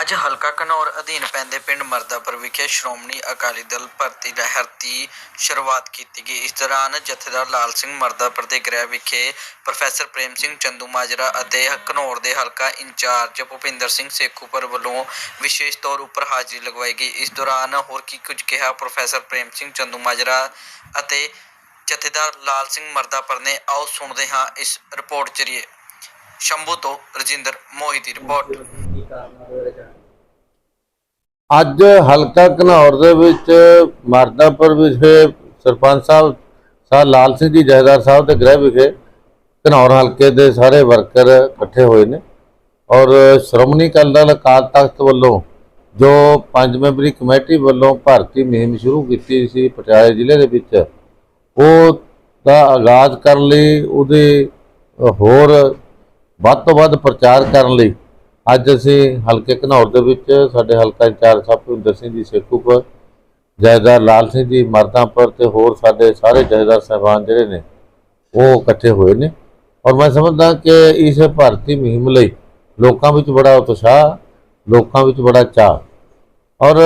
ਅੱਜ ਹਲਕਾ ਘਨੌਰ ਅਧੀਨ ਪੈਂਦੇ ਪਿੰਡ ਮਰਦਾਪੁਰ ਵਿਖੇ ਸ਼੍ਰੋਮਣੀ ਅਕਾਲੀ ਦਲ ਭਰਤੀ ਲਹਿਰ ਦੀ ਸ਼ੁਰੂਆਤ ਕੀਤੀ ਗਈ। ਇਸ ਦੌਰਾਨ ਜਥੇਦਾਰ ਲਾਲ ਸਿੰਘ ਮਰਦਾਪੁਰ ਦੇ ਗ੍ਰਹਿ ਵਿਖੇ ਪ੍ਰੋਫੈਸਰ ਪ੍ਰੇਮ ਸਿੰਘ ਚੰਦੂ ਮਾਜਰਾ ਅਤੇ ਘਨੌਰ ਦੇ ਹਲਕਾ ਇੰਚਾਰਜ ਭੁਪਿੰਦਰ ਸਿੰਘ ਸੇਖੂਪੁਰ ਵੱਲੋਂ ਵਿਸ਼ੇਸ਼ ਤੌਰ ਉੱਪਰ ਹਾਜ਼ਰੀ ਲਗਵਾਈ ਗਈ। ਇਸ ਦੌਰਾਨ ਹੋਰ ਕੀ ਕੁਝ ਕਿਹਾ ਪ੍ਰੋਫੈਸਰ ਪ੍ਰੇਮ ਸਿੰਘ ਚੰਦੂ ਮਾਜਰਾ ਅਤੇ ਜਥੇਦਾਰ ਲਾਲ ਸਿੰਘ ਮਰਦਾਪੁਰ ਨੇ ਆਓ ਸੁਣਦੇ ਹਾਂ ਇਸ ਰਿਪੋਰਟ ਜਰੀਏ। ਸ਼ੰਭੂ ਤੋਂ ਰਜਿੰਦਰ ਮੋਹਿਤ ਦੀ ਰਿਪੋਰਟ। ਅੱਜ ਹਲਕਾ ਘਨੌਰ ਦੇ ਵਿੱਚ ਮਰਦਾਪੁਰ ਵਿਖੇ ਸਰਪੰਚ ਸਾਹਿਬ ਸਾਹਿਬ ਲਾਲ ਸਿੰਘ ਜੀ ਜਹੇਦਾਰ ਸਾਹਿਬ ਦੇ ਗ੍ਰਹਿ ਵਿਖੇ ਘਨੌਰ ਹਲਕੇ ਦੇ ਸਾਰੇ ਵਰਕਰ ਇਕੱਠੇ ਹੋਏ ਨੇ ਔਰ ਸ਼੍ਰੋਮਣੀ ਅਕਾਲੀ ਦਲ ਅਕਾਲ ਤਖਤ ਵੱਲੋਂ ਜੋ ਪੰਜ ਮੈਂਬਰੀ ਕਮੇਟੀ ਵੱਲੋਂ ਭਾਰਤੀ ਮੁਹਿੰਮ ਸ਼ੁਰੂ ਕੀਤੀ ਸੀ, ਪਟਿਆਲੇ ਜ਼ਿਲ੍ਹੇ ਦੇ ਵਿੱਚ ਉਹ ਦਾ ਆਗਾਜ਼ ਕਰਨ ਲਈ, ਉਹਦੇ ਹੋਰ ਵੱਧ ਤੋਂ ਵੱਧ ਪ੍ਰਚਾਰ ਕਰਨ ਲਈ, ਅੱਜ ਅਸੀਂ ਹਲਕੇ ਘਨੌਰ ਦੇ ਵਿੱਚ ਸਾਡੇ ਹਲਕਾ ਇੰਚਾਰਜ ਸਾਹਿਬ ਭੁਪਿੰਦਰ ਸਿੰਘ ਜੀ ਸੇਖੂਪੁਰ ਜਾਇਦਾਰ ਲਾਲ ਸਿੰਘ ਜੀ ਮਰਦਾਂਪੁਰ ਤੇ ਹੋਰ ਸਾਡੇ ਸਾਰੇ ਜਾਇਦਾਰ ਸਾਹਿਬਾਨ ਜਿਹੜੇ ਨੇ, ਉਹ ਇਕੱਠੇ ਹੋਏ ਨੇ। ਔਰ ਮੈਂ ਸਮਝਦਾ ਕਿ ਇਸ ਭਾਰਤੀ ਮੁਹਿੰਮ ਲਈ ਲੋਕਾਂ ਵਿੱਚ ਬੜਾ ਉਤਸ਼ਾਹ, ਲੋਕਾਂ ਵਿੱਚ ਬੜਾ ਚਾਅ। ਔਰ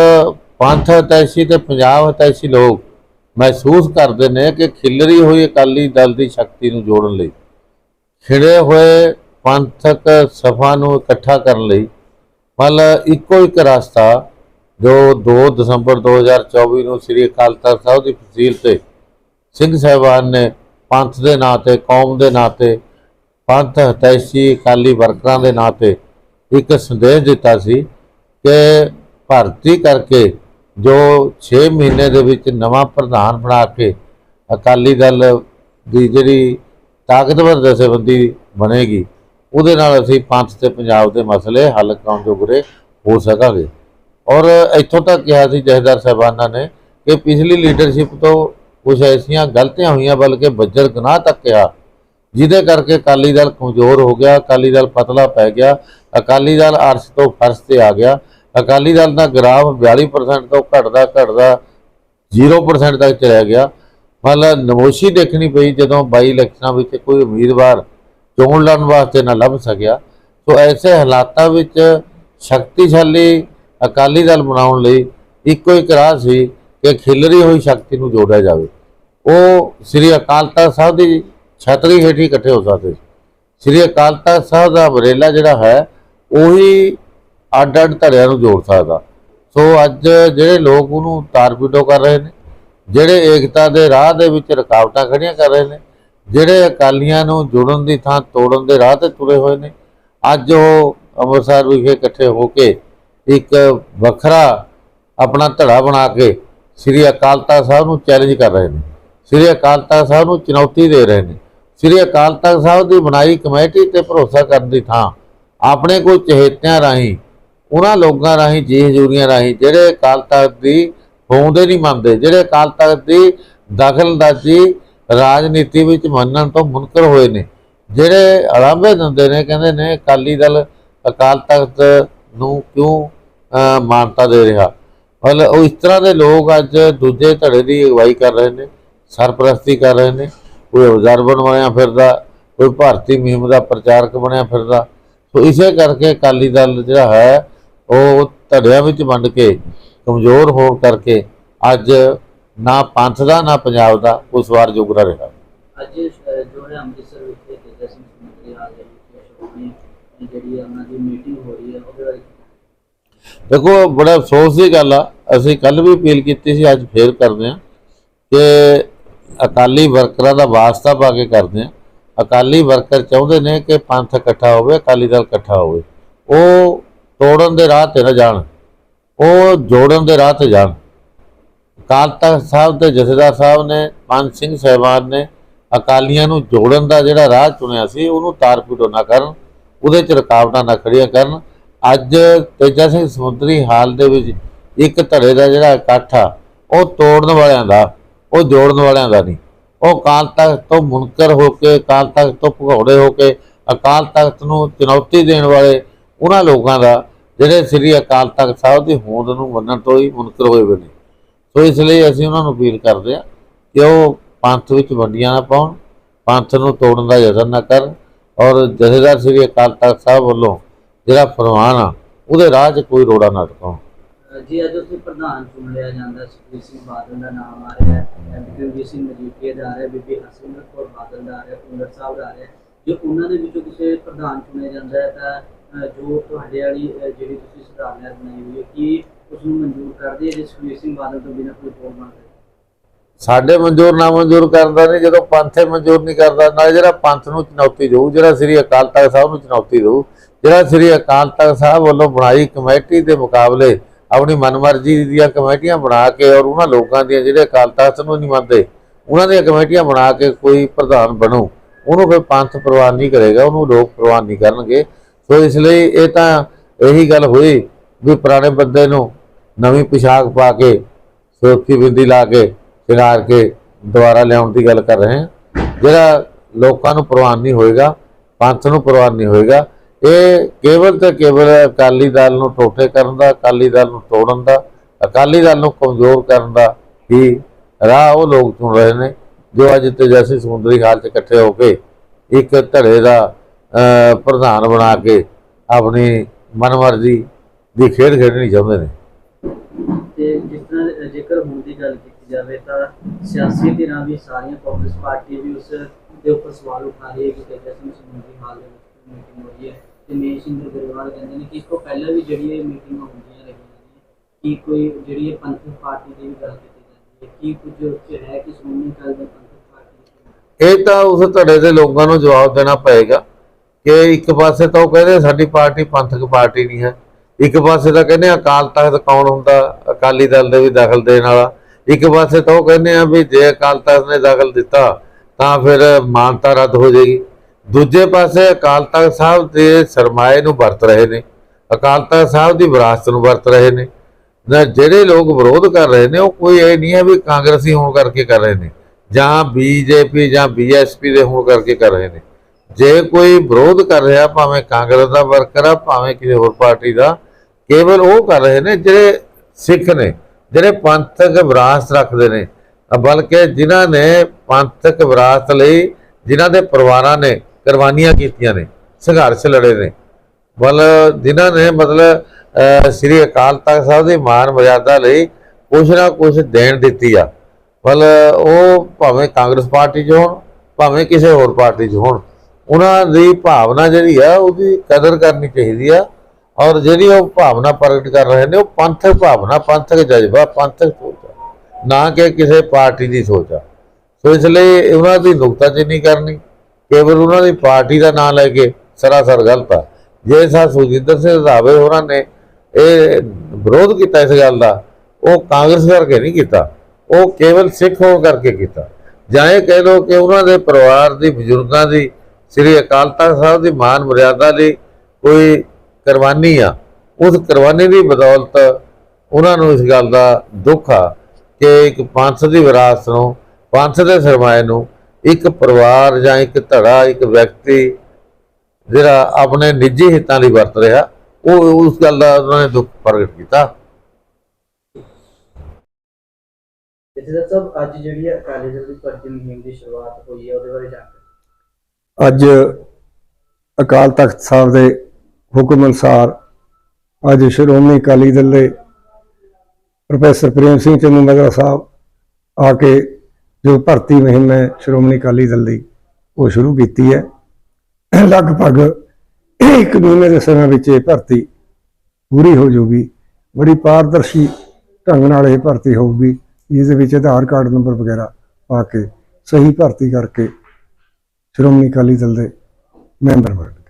ਪੰਥ ਹਤੈਸ਼ੀ ਤੇ ਪੰਜਾਬ ਹਤੈਸ਼ੀ ਲੋਕ ਮਹਿਸੂਸ ਕਰਦੇ ਨੇ ਕਿ ਖਿਲਰੀ ਹੋਈ ਅਕਾਲੀ ਦਲ ਦੀ ਸ਼ਕਤੀ ਨੂੰ ਜੋੜਨ ਲਈ, ਖਿੜੇ ਹੋਏ ਪੰਥਕ ਸਫ਼ਾ ਨੂੰ ਇਕੱਠਾ ਕਰਨ ਲਈ, ਮਤਲਬ ਇੱਕੋ ਇੱਕ ਰਸਤਾ ਜੋ 2 ਦਸੰਬਰ 2024 ਨੂੰ ਸ੍ਰੀ ਅਕਾਲ ਤਖਤ ਸਾਹਿਬ ਦੀ ਫਸੀਲ ਤੇ ਸਿੰਘ ਸਾਹਿਬਾਨ ਨੇ ਪੰਥ ਦੇ ਨਾਂ ਤੇ, ਕੌਮ ਦੇ ਨਾਂ ਤੇ, ਪੰਥ ਹਤੈਸ਼ੀ ਅਕਾਲੀ ਵਰਕਰਾਂ ਦੇ ਨਾਂ ਤੇ ਇੱਕ ਸੰਦੇਸ਼ ਦਿੱਤਾ ਸੀ ਕਿ ਭਰਤੀ ਕਰਕੇ ਜੋ 6 ਮਹੀਨੇ ਦੇ ਵਿੱਚ ਨਵਾਂ ਪ੍ਰਧਾਨ ਬਣਾ ਕੇ ਅਕਾਲੀ ਦਲ ਦੀ ਜਿਹੜੀ ਤਾਕਤਵਰ ਜਥੇਬੰਦੀ ਬਣੇਗੀ, ਉਹਦੇ ਨਾਲ ਅਸੀਂ ਪੰਥ ਤੇ ਪੰਜਾਬ ਦੇ ਮਸਲੇ ਹੱਲ ਕਰਾਉਣ ਜੋਗਰੇ ਹੋ ਸਕਾਂਗੇ। ਔਰ ਇੱਥੋਂ ਤੱਕ ਕਿਹਾ ਸੀ ਜਥੇਦਾਰ ਸਾਹਿਬਾਨਾਂ ਨੇ ਕਿ ਪਿਛਲੀ ਲੀਡਰਸ਼ਿਪ ਤੋਂ ਕੁਝ ਐਸੀਆਂ ਗਲਤੀਆਂ ਹੋਈਆਂ, ਬਲਕਿ ਬੱਜਰ ਗੁਨਾਹ ਤੱਕ ਕਿਹਾ, ਜਿਹਦੇ ਕਰਕੇ ਅਕਾਲੀ ਦਲ ਕਮਜ਼ੋਰ ਹੋ ਗਿਆ, ਅਕਾਲੀ ਦਲ ਪਤਲਾ ਪੈ ਗਿਆ, ਅਕਾਲੀ ਦਲ ਅਰਸ਼ ਤੋਂ ਫਰਸ਼ ਤੇ ਆ ਗਿਆ। ਅਕਾਲੀ ਦਲ ਦਾ ਗ੍ਰਾਫ 42% ਤੋਂ ਘਟਦਾ ਘਟਦਾ 0% ਤੱਕ ਚਲਾ ਗਿਆ। ਮਤਲਬ ਨਮੋਸ਼ੀ ਦੇਖਣੀ ਪਈ ਜਦੋਂ ਬਾਈ ਇਲੈਕਸ਼ਨਾਂ ਵਿੱਚ ਕੋਈ ਉਮੀਦਵਾਰ ਚੋਣ ਲੜਨ ਵਾਸਤੇ ਨਾ ਲੱਭ ਸਕਿਆ। ਸੋ ਐਸੇ ਹਾਲਾਤਾਂ ਵਿੱਚ ਸ਼ਕਤੀਸ਼ਾਲੀ ਅਕਾਲੀ ਦਲ ਬਣਾਉਣ ਲਈ ਇੱਕੋ ਇੱਕ ਰਾਹ ਸੀ ਕਿ ਖਿਲਰੀ ਹੋਈ ਸ਼ਕਤੀ ਨੂੰ ਜੋੜਿਆ ਜਾਵੇ। ਉਹ ਸ੍ਰੀ ਅਕਾਲ ਤਖਤ ਸਾਹਿਬ ਦੀ ਛਤਰੀ ਹੇਠੀ ਇਕੱਠੇ ਹੋ ਸਕਦੇ ਸ੍ਰੀ ਅਕਾਲ ਤਖਤ ਸਾਹਿਬ ਦਾ ਬਰੇਲਾ ਜਿਹੜਾ ਹੈ, ਉਹੀ ਅੱਡ ਅੱਡ ਧੜਿਆਂ ਨੂੰ ਜੋੜ ਸਕਦਾ। ਸੋ ਅੱਜ ਜਿਹੜੇ ਲੋਕ ਉਹਨੂੰ ਤਾਰਪੀਟੋ ਕਰ ਰਹੇ ਨੇ, ਜਿਹੜੇ ਏਕਤਾ ਦੇ ਰਾਹ ਦੇ ਵਿੱਚ ਰੁਕਾਵਟਾਂ ਖੜੀਆਂ ਕਰ ਰਹੇ ਨੇ, ਜਿਹੜੇ ਅਕਾਲੀਆਂ ਨੂੰ ਜੋੜਨ ਦੀ ਥਾਂ ਤੋੜਨ ਦੇ ਰਾਹ ਤੇ ਤੁਰੇ ਹੋਏ ਨੇ, ਅੱਜ ਉਹ ਅੰਮ੍ਰਿਤਸਰ ਵਿਖੇ ਇਕੱਠੇ ਹੋ ਕੇ ਇੱਕ ਵੱਖਰਾ ਆਪਣਾ ਧੜਾ ਬਣਾ ਕੇ ਸ੍ਰੀ ਅਕਾਲ ਤਖਤ ਸਾਹਿਬ ਨੂੰ ਚੈਲੰਜ ਕਰ ਰਹੇ ਨੇ। ਸ੍ਰੀ ਅਕਾਲ ਤਖਤ ਸਾਹਿਬ ਨੂੰ ਚੁਣੌਤੀ ਦੇ ਰਹੇ ਨੇ। ਸ੍ਰੀ ਅਕਾਲ ਤਖਤ ਸਾਹਿਬ ਦੀ ਬਣਾਈ ਕਮੇਟੀ ਤੇ ਭਰੋਸਾ ਕਰਨ ਦੀ ਥਾਂ ਆਪਣੇ ਕੋਈ ਚਹੇਤਿਆਂ ਰਾਹੀਂ ਉਹਨਾਂ ਲੋਕਾਂ ਰਾਹੀਂ ਜੀ ਹਜ਼ੂਰੀਆਂ ਰਾਹੀਂ, ਜਿਹੜੇ ਅਕਾਲ ਤਖਤ ਦੀ ਹੋਂਦੇ ਨਹੀਂ ਮੰਨਦੇ, ਜਿਹੜੇ ਅਕਾਲ ਤਖਤ ਦੀ ਦਖਲਅੰਦਾਜ਼ੀ ਰਾਜਨੀਤੀ ਵਿੱਚ ਮੰਨਣ ਤੋਂ ਮੁਨਕਰ ਹੋਏ ਨੇ, ਜਿਹੜੇ ਅਲਾਂਭੇ ਦਿੰਦੇ ਨੇ, ਕਹਿੰਦੇ ਨੇ ਅਕਾਲੀ ਦਲ ਅਕਾਲ ਤਖਤ ਨੂੰ ਕਿਉਂ ਮਾਨਤਾ ਦੇ ਰਿਹਾ? ਮਤਲਬ ਉਹ ਇਸ ਤਰ੍ਹਾਂ ਦੇ ਲੋਕ ਅੱਜ ਦੂਜੇ ਧੜੇ ਦੀ ਅਗਵਾਈ ਕਰ ਰਹੇ ਨੇ, ਸਰਪ੍ਰਸਤੀ ਕਰ ਰਹੇ ਨੇ, ਕੋਈ ਅਬਜ਼ਰਵਰ ਬਣਿਆ ਫਿਰਦਾ, ਕੋਈ ਭਾਰਤੀ ਮੁਹਿੰਮ ਦਾ ਪ੍ਰਚਾਰਕ ਬਣਿਆ ਫਿਰਦਾ। ਸੋ ਇਸੇ ਕਰਕੇ ਅਕਾਲੀ ਦਲ ਜਿਹੜਾ ਹੈ ਉਹ ਧੜਿਆਂ ਵਿੱਚ ਵੰਡ ਕੇ ਕਮਜ਼ੋਰ ਹੋਣ ਕਰਕੇ ਅੱਜ ਨਾ ਪੰਥ ਦਾ ਨਾ ਪੰਜਾਬ ਦਾ ਕੋਈ ਸਵਾਰ ਜੁਗਰਾ ਰਿਹਾ ਅੱਜ ਜੋ ਹੈ ਅੰਮ੍ਰਿਤਸਰ ਵਿਖੇ ਤੇਜਾ ਸਿੰਘ ਸਮੁੰਦਰੀ ਹਾਲ ਦੇ ਵਿੱਚ ਸ਼੍ਰੋਮਣੀ ਜਿਹੜੀ ਹੈ ਉਹਨਾਂ ਦੀ ਮੀਟਿੰਗ ਹੋ ਰਹੀ ਹੈ ਉਹਦੇ ਬਾਰੇ ਦੇਖੋ ਬੜਾ ਅਫਸੋਸ ਦੀ ਗੱਲ ਆ ਅਸੀਂ ਕੱਲ ਵੀ ਅਪੀਲ ਕੀਤੀ ਸੀ ਅੱਜ ਫੇਰ ਕਰਦੇ ਹਾਂ ਕਿ ਅਕਾਲੀ ਵਰਕਰਾਂ ਦਾ ਵਾਸਤਾ ਪਾ ਕੇ ਕਰਦੇ ਹਾਂ। ਅਕਾਲੀ ਵਰਕਰ ਚਾਹੁੰਦੇ ਨੇ ਕਿ ਪੰਥ ਇਕੱਠਾ ਹੋਵੇ ਅਕਾਲੀ ਦਲ ਇਕੱਠਾ ਹੋਵੇ। ਉਹ ਤੋੜਨ ਦੇ ਰਾਹ ਤੇ ਨਾ ਜਾਣ। ਉਹ ਜੋੜਨ ਦੇ ਰਾਹ ਤੇ ਜਾਣ। ਅਕਾਲ ਤਖਤ ਸਾਹਿਬ ਦੇ ਜਥੇਦਾਰ ਸਾਹਿਬ ਨੇ ਪੰਜ ਸਿੰਘ ਸਾਹਿਬਾਨ ਨੇ ਅਕਾਲੀਆਂ ਨੂੰ ਜੋੜਨ ਦਾ ਜਿਹੜਾ ਰਾਹ ਚੁਣਿਆ ਸੀ, ਉਹਨੂੰ ਤਾਰਪੀਟੋ ਨਾ ਕਰਨ, ਉਹਦੇ ਚ ਰੁਕਾਵਟਾਂ ਨਾ ਖੜੀਆਂ ਕਰਨ। ਅੱਜ ਤੇਜਾ ਸਿੰਘ ਸਮੁੰਦਰੀ ਹਾਲ ਦੇ ਵਿੱਚ ਇੱਕ ਧੜੇ ਦਾ ਜਿਹੜਾ ਇਕੱਠ ਆ, ਉਹ ਤੋੜਨ ਵਾਲਿਆਂ ਦਾ, ਉਹ ਜੋੜਨ ਵਾਲਿਆਂ ਦਾ ਨਹੀਂ। ਉਹ ਅਕਾਲ ਤਖਤ ਤੋਂ ਮੁਨਕਰ ਹੋ ਕੇ, ਅਕਾਲ ਤਖਤ ਤੋਂ ਭਗੌੜੇ ਹੋ ਕੇ, ਅਕਾਲ ਤਖਤ ਨੂੰ ਚੁਣੌਤੀ ਦੇਣ ਵਾਲੇ ਉਹਨਾਂ ਲੋਕਾਂ ਦਾ, ਜਿਹੜੇ ਸ੍ਰੀ ਅਕਾਲ ਤਖਤ ਸਾਹਿਬ ਦੀ ਹੋਂਦ ਨੂੰ ਮੰਨਣ ਤੋਂ ਹੀ ਮੁਨਕਰ ਹੋਏ ਹੋਏ ਨੇ ਸੋ ਇਸ ਲਈ ਅਸੀਂ ਉਹਨਾਂ ਨੂੰ ਅਪੀਲ ਕਰਦੇ ਹਾਂ ਕਿ ਉਹ ਪੰਥ ਵਿੱਚ ਵੰਡੀਆਂ ਨਾ ਪਾਉਣ, ਪੰਥ ਨੂੰ ਤੋੜਨ ਦਾ ਯਤਨ ਨਾ ਕਰਨ ਔਰ ਜਥੇਦਾਰ ਸ੍ਰੀ ਅਕਾਲ ਤਖਤ ਸਾਹਿਬ ਵੱਲੋਂ ਜਿਹੜਾ ਫਰਮਾਨ ਆ, ਉਹਦੇ ਰਾਹ 'ਚ ਕੋਈ ਰੋੜਾ ਨਾ ਟਪਾਉਣ ਅਹ ਜੀ, ਅੱਜ ਉੱਥੇ ਪ੍ਰਧਾਨ ਚੁਣ ਲਿਆ ਜਾਂਦਾ ਸੁਖਬੀਰ ਸਿੰਘ ਬਾਦਲ ਦਾ ਨਾਮ ਆ ਰਿਹਾ ਹੈ ਐਮਪੀ ਸਿੰਘ ਮਜੀਠੀਆ ਦਾ ਆ ਰਿਹਾ, ਬੀਬੀ ਹਰਸਿਮਰਤ ਕੌਰ ਬਾਦਲ ਦਾ ਆ ਰਿਹਾ ਕੁੰਦਰ ਸਾਹਿਬ ਦਾ ਆ ਰਿਹਾ। ਜੇ ਉਹਨਾਂ ਦੇ ਵਿੱਚੋਂ ਕਿਸੇ ਪ੍ਰਧਾਨ ਚੁਣਿਆ ਜਾਂਦਾ ਹੈ ਤਾਂ ਜੋ ਤੁਹਾਡੇ ਵਾਲੀ ਜਿਹੜੀ ਤੁਸੀਂ ਸੁਧਾਰ ਲਹਿਰ ਬਣਾਈ ਹੋਈ ਹੈ, ਕੀ ਉਸ ਨੂੰ ਮਨਜ਼ੂਰ ਕਰਦੇ ਜੇ ਸੁਖਬੀਰ ਸਿੰਘ ਬਾਦਲ ਤੋਂ ਬਿਨਾਂ ਕੋਈ ਹੋਰ ਬਣਦਾ? ਸਾਡੇ ਮਨਜ਼ੂਰ ਨਾ ਮਨਜ਼ੂਰ ਕਰਦਾ ਨਹੀਂ, ਜਦੋਂ ਪੰਥੇ ਮਨਜ਼ੂਰ ਨਹੀਂ ਕਰਦਾ ਨਾ ਜਿਹੜਾ ਪੰਥ ਨੂੰ ਚੁਣੌਤੀ ਦੇਊ, ਜਿਹੜਾ ਸ੍ਰੀ ਅਕਾਲ ਤਖਤ ਸਾਹਿਬ ਨੂੰ ਚੁਣੌਤੀ ਦੇਊ, ਜਿਹੜਾ ਸ੍ਰੀ ਅਕਾਲ ਤਖਤ ਸਾਹਿਬ ਵੱਲੋਂ ਬਣਾਈ ਕਮੇਟੀ ਦੇ ਮੁਕਾਬਲੇ ਆਪਣੀ ਮਨਮਰਜ਼ੀ ਦੀਆਂ ਕਮੇਟੀਆਂ ਬਣਾ ਕੇ ਔਰ ਉਹਨਾਂ ਲੋਕਾਂ ਦੀਆਂ ਜਿਹੜੇ ਅਕਾਲ ਤਖਤ ਨੂੰ ਨਹੀਂ ਮੰਨਦੇ, ਉਹਨਾਂ ਦੀਆਂ ਕਮੇਟੀਆਂ ਬਣਾ ਕੇ ਕੋਈ ਪ੍ਰਧਾਨ ਬਣੂ, ਉਹਨੂੰ ਕੋਈ ਪੰਥ ਪ੍ਰਵਾਨ ਨਹੀਂ ਕਰੇਗਾ, ਉਹਨੂੰ ਲੋਕ ਪ੍ਰਵਾਨ ਨਹੀਂ ਕਰਨਗੇ। ਸੋ ਇਸ ਲਈ ਇਹ ਤਾਂ ਇਹੀ ਗੱਲ ਹੋਈ ਵੀ ਪੁਰਾਣੇ ਬੰਦੇ ਨੂੰ ਨਵੀਂ ਪੋਸ਼ਾਕ ਪਾ ਕੇ ਸੁਰਖੀ ਬਿੰਦੀ ਲਾ ਕੇ ਸ਼ਿੰਗਾਰ ਕੇ ਦੁਬਾਰਾ ਲਿਆਉਣ ਦੀ ਗੱਲ ਕਰ ਰਹੇ ਹਾਂ। ਜਿਹੜਾ ਲੋਕਾਂ ਨੂੰ ਪ੍ਰਵਾਨ ਨਹੀਂ ਹੋਏਗਾ, ਪੰਥ ਨੂੰ ਪ੍ਰਵਾਨ ਨਹੀਂ ਹੋਏਗਾ, ਇਹ ਕੇਵਲ ਤੇ ਕੇਵਲ ਅਕਾਲੀ ਦਲ ਨੂੰ ਟੋਟੇ ਕਰਨ ਦਾ, ਅਕਾਲੀ ਦਲ ਨੂੰ ਤੋੜਨ ਦਾ, ਅਕਾਲੀ ਦਲ ਨੂੰ ਕਮਜ਼ੋਰ ਕਰਨ ਦਾ ਹੀ ਰਾਹ ਉਹ ਲੋਕ ਚੁਣ ਰਹੇ ਨੇ, ਜੋ ਅੱਜ ਤੇਜਸਵੀ ਸਮੁੰਦਰੀ ਹਾਲ 'ਚ ਇਕੱਠੇ ਹੋ ਕੇ ਇੱਕ ਧੜੇ ਦਾ ਪ੍ਰਧਾਨ ਬਣਾ ਕੇ ਆਪਣੀ ਮਨਮਰਜ਼ੀ ਦੀ ਖੇਡ ਖੇਡਣੀ ਚਾਹੁੰਦੇ ਨੇ। ਤੇ ਜਿਸ ਤਰ੍ਹਾਂ ਅਹ ਜੇਕਰ ਹੁਣ ਦੀ ਗੱਲ ਕੀਤੀ ਜਾਵੇ ਤਾਂ ਸਿਆਸੀ ਧਿਰਾਂ ਵੀ ਸਾਰੀਆਂ ਕਾਂਗਰਸ ਪਾਰਟੀ ਵੀ ਉਸ ਦੇ ਉੱਪਰ ਸਵਾਲ ਉਠਾ ਰਹੀ ਹੈ ਕਿ ਸਿੰਘ ਸਮੁੰਦਰੀ ਹਾਲ ਦੇ ਵਿੱਚ ਮੀਟਿੰਗ ਹੋ ਰਹੀ ਹੈ ਤੇ ਮੇਸ਼ ਸਿੰਘ ਦੇ ਗਰੇਵਾਲ ਕਹਿੰਦੇ ਨੇ ਕਿ ਇਸ ਤੋਂ ਪਹਿਲਾਂ ਵੀ ਜਿਹੜੀ ਇਹ ਮੀਟਿੰਗਾਂ ਹੁੰਦੀਆਂ ਰਹੀਆਂ ਨੇ ਕਿ ਕੋਈ ਜਿਹੜੀ ਇਹ ਪੰਥਕ ਪਾਰਟੀ ਦੀ ਵੀ ਗੱਲ ਕੀਤੀ ਜਾਂਦੀ ਹੈ ਕੀ ਕੁਝ ਹੈ ਪੰਥਕ ਪਾਰਟੀ ਇਹ ਤਾਂ ਉਸ ਧੜੇ ਦੇ ਲੋਕਾਂ ਨੂੰ ਜਵਾਬ ਦੇਣਾ ਪਏਗਾ। ਕਿ ਇੱਕ ਪਾਸੇ ਤਾਂ ਉਹ ਕਹਿੰਦੇ ਸਾਡੀ ਪਾਰਟੀ ਪੰਥਕ ਪਾਰਟੀ ਨਹੀਂ ਹੈ। ਇੱਕ ਪਾਸੇ ਤਾਂ ਕਹਿੰਦੇ ਅਕਾਲ ਤਖਤ ਕੌਣ ਹੁੰਦਾ? ਅਕਾਲੀ ਦਲ ਦੇ ਵੀ ਦਖਲ ਦੇਣ ਵਾਲਾ। ਇੱਕ ਪਾਸੇ ਤਾਂ ਉਹ ਕਹਿੰਦੇ ਆ ਵੀ ਜੇ ਅਕਾਲ ਤਖਤ ਨੇ ਦਖਲ ਦਿੱਤਾ, ਤਾਂ ਫਿਰ ਮਾਨਤਾ ਰੱਦ ਹੋ ਜਾਏਗੀ। ਦੂਜੇ ਪਾਸੇ ਅਕਾਲ ਤਖਤ ਸਾਹਿਬ ਦੇ ਸਰਮਾਏ ਨੂੰ ਵਰਤ ਰਹੇ ਨੇ। ਅਕਾਲ ਤਖਤ ਸਾਹਿਬ ਦੀ ਵਿਰਾਸਤ ਨੂੰ ਵਰਤ ਰਹੇ ਨੇ। ਜਿਹੜੇ ਲੋਕ ਵਿਰੋਧ ਕਰ ਰਹੇ ਨੇ, ਉਹ ਕੋਈ ਇਹ ਨਹੀਂ ਹੈ ਵੀ ਕਾਂਗਰਸੀ ਹੋਣ ਕਰਕੇ ਕਰ ਰਹੇ ਨੇ, ਜਾਂ ਬੀਜੇਪੀ ਜਾਂ ਬੀਐਸਪੀ ਦੇ ਹੋਣ ਕਰਕੇ ਕਰ ਰਹੇ ਨੇ। ਜੇ ਕੋਈ ਵਿਰੋਧ ਕਰ ਰਿਹਾ, ਭਾਵੇਂ ਕਾਂਗਰਸ ਦਾ ਵਰਕਰ ਆ, ਭਾਵੇਂ ਕਿਸੇ ਹੋਰ ਪਾਰਟੀ ਦਾ, ਕੇਵਲ ਉਹ ਕਰ ਰਹੇ ਨੇ ਜਿਹੜੇ ਸਿੱਖ ਨੇ, ਜਿਹੜੇ ਪੰਥਕ ਵਿਰਾਸਤ ਰੱਖਦੇ ਨੇ। ਬਲਕਿ ਜਿਨ੍ਹਾਂ ਨੇ ਪੰਥਕ ਵਿਰਾਸਤ ਲਈ ਜਿਨ੍ਹਾਂ ਦੇ ਪਰਿਵਾਰਾਂ ਨੇ ਕੁਰਬਾਨੀਆਂ ਕੀਤੀਆਂ ਨੇ, ਸੰਘਰਸ਼ ਲੜੇ ਨੇ। ਬਲ ਜਿਨ੍ਹਾਂ ਨੇ ਮਤਲਬ ਸ੍ਰੀ ਅਕਾਲ ਤਖਤ ਸਾਹਿਬ ਦੀ ਮਾਨ ਮਰਿਆਦਾ ਲਈ ਕੁਛ ਨਾ ਕੁਛ ਦੇਣ ਦਿੱਤੀ ਆ। ਬਲ ਉਹ ਭਾਵੇਂ ਕਾਂਗਰਸ ਪਾਰਟੀ 'ਚ ਹੋਣ, ਭਾਵੇਂ ਕਿਸੇ ਹੋਰ ਪਾਰਟੀ 'ਚ ਹੋਣ। ਉਹਨਾਂ ਦੀ ਭਾਵਨਾ ਜਿਹੜੀ ਆ, ਉਹਦੀ ਕਦਰ ਕਰਨੀ ਚਾਹੀਦੀ ਆ। ਔਰ ਜਿਹੜੀ ਉਹ ਭਾਵਨਾ ਪ੍ਰਗਟ ਕਰ ਰਹੇ ਨੇ, ਉਹ ਪੰਥਕ ਭਾਵਨਾ, ਪੰਥਕ ਜਜ਼ਬਾ, ਪੰਥਕ ਸੋਚ ਆ। ਨਾ ਕਿ ਕਿਸੇ ਪਾਰਟੀ ਦੀ ਸੋਚ ਆ। ਸੋ ਇਸ ਲਈ ਉਹਨਾਂ ਦੀ ਨੁਕਤਾਚੀਨੀ ਕਰਨੀ। ਕੇਵਲ ਉਹਨਾਂ ਦੀ ਪਾਰਟੀ ਦਾ ਨਾਂ ਲੈ ਕੇ ਸਰਾਸਰ ਗਲਤ ਆ। ਜੇ ਸਾ ਸੁਜਿੰਦਰ ਸਿੰਘ ਰਧਾਵੇ ਹੋਰਾਂ ਨੇ ਇਹ ਵਿਰੋਧ ਕੀਤਾ ਇਸ ਗੱਲ ਦਾ, ਉਹ ਕਾਂਗਰਸ ਕਰਕੇ ਨਹੀਂ ਕੀਤਾ। ਉਹ ਕੇਵਲ ਸਿੱਖ ਹੋਣ ਕਰਕੇ ਕੀਤਾ। ਜਾਂ ਇਹ ਕਹਿ ਲਓ ਕਿ ਉਹਨਾਂ ਦੇ ਪਰਿਵਾਰ ਦੀ, ਬਜ਼ੁਰਗਾਂ ਦੀ ਸ੍ਰੀ ਅਕਾਲ ਤਖਤ ਸਾਹਿਬ ਦੀ ਮਾਨ ਮਰਿਆਦਾ ਲਈ ਕੋਈ ਕੁਰਬਾਨੀ ਆ। ਉਸ ਕੁਰਬਾਨੀ ਦੀ ਬਦੌਲਤ ਉਹਨਾਂ ਨੂੰ ਇਸ ਗੱਲ ਦਾ ਦੁੱਖ ਆ ਕਿ ਇੱਕ ਪੰਥ ਦੀ ਵਿਰਾਸਤ ਨੂੰ, ਪੰਥ ਦੇ ਸਰਮਾਏ ਨੂੰ ਇੱਕ ਪਰਿਵਾਰ ਜਾਂ ਇੱਕ ਧੜਾ, ਇੱਕ ਵਿਅਕਤੀ ਜਿਹੜਾ ਆਪਣੇ ਨਿੱਜੀ ਹਿੱਤਾਂ ਲਈ ਵਰਤ ਰਿਹਾ, ਉਹ ਉਸ ਗੱਲ ਦਾ ਉਹਨਾਂ ਨੇ ਦੁੱਖ ਪ੍ਰਗਟ ਕੀਤਾ। ਜਥੇਦਾਰ ਸਾਹਿਬ, ਅੱਜ ਜਿਹੜੀ ਹੈ ਅਕਾਲੀ ਦਲ ਦੀ ਭਰਤੀ ਮੁਹਿੰਮ ਦੀ ਸ਼ੁਰੂਆਤ ਹੋਈ ਹੈ ਉਹਦੇ ਬਾਰੇ ਜਾਣਕਾਰੀ ਅੱਜ ਅਕਾਲ ਤਖਤ ਸਾਹਿਬ ਦੇ ਹੁਕਮ ਅਨੁਸਾਰ ਅੱਜ ਸ਼੍ਰੋਮਣੀ ਅਕਾਲੀ ਦਲ ਦੇ ਪ੍ਰੋਫੈਸਰ ਪ੍ਰੇਮ ਸਿੰਘ ਚੰਦੂ ਸਾਹਿਬ ਆ ਕੇ ਜੋ ਭਰਤੀ ਮੁਹਿੰਮ ਹੈ ਸ਼੍ਰੋਮਣੀ ਅਕਾਲੀ ਦਲ ਦੀ, ਉਹ ਸ਼ੁਰੂ ਕੀਤੀ ਹੈ। ਲਗਭਗ ਇੱਕ ਮਹੀਨੇ ਦੇ ਸਮੇਂ ਵਿੱਚ ਇਹ ਭਰਤੀ ਪੂਰੀ ਹੋ ਜਾਊਗੀ। ਬੜੀ ਪਾਰਦਰਸ਼ੀ ਢੰਗ ਨਾਲ ਇਹ ਭਰਤੀ ਹੋਊਗੀ, ਜਿਸ ਦੇ ਵਿੱਚ ਆਧਾਰ ਕਾਰਡ ਨੰਬਰ ਵਗੈਰਾ ਪਾ ਕੇ ਸਹੀ ਭਰਤੀ ਕਰਕੇ ਸ਼੍ਰੋਮਣੀ ਅਕਾਲੀ ਦਲ ਦੇ ਮੈਂਬਰ ਬਣਨਗੇ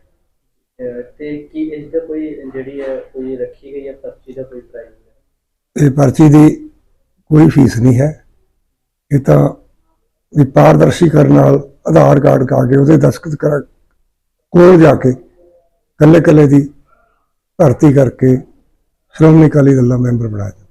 ਅਹ ਤੇ ਕੀ ਇਸ ਦਾ ਕੋਈ ਜਿਹੜੀ ਹੈ ਕੋਈ ਰੱਖੀ ਗਈ ਹੈ ਪਰਚੀ ਦਾ ਕੋਈ ਪ੍ਰਾਈਸ ਹੈ ਇਹ ਪਰਚੀ ਦੀ ਕੋਈ ਫੀਸ ਨਹੀਂ ਹੈ। ਇਹ ਤਾਂ ਵੀ ਪਾਰਦਰਸ਼ੀ ਕਰਨ ਨਾਲ ਆਧਾਰ ਕਾਰਡ ਕਾ ਕੇ ਉਹਦੇ ਦਸਤਖਤ ਕਰਾ ਕੋਲ ਜਾ ਕੇ ਕੱਲੇ ਕੱਲੇ ਦੀ ਭਰਤੀ ਕਰਕੇ ਸ਼੍ਰੋਮਣੀ ਅਕਾਲੀ ਦਲ ਦਾ ਮੈਂਬਰ ਬਣਾਇਆ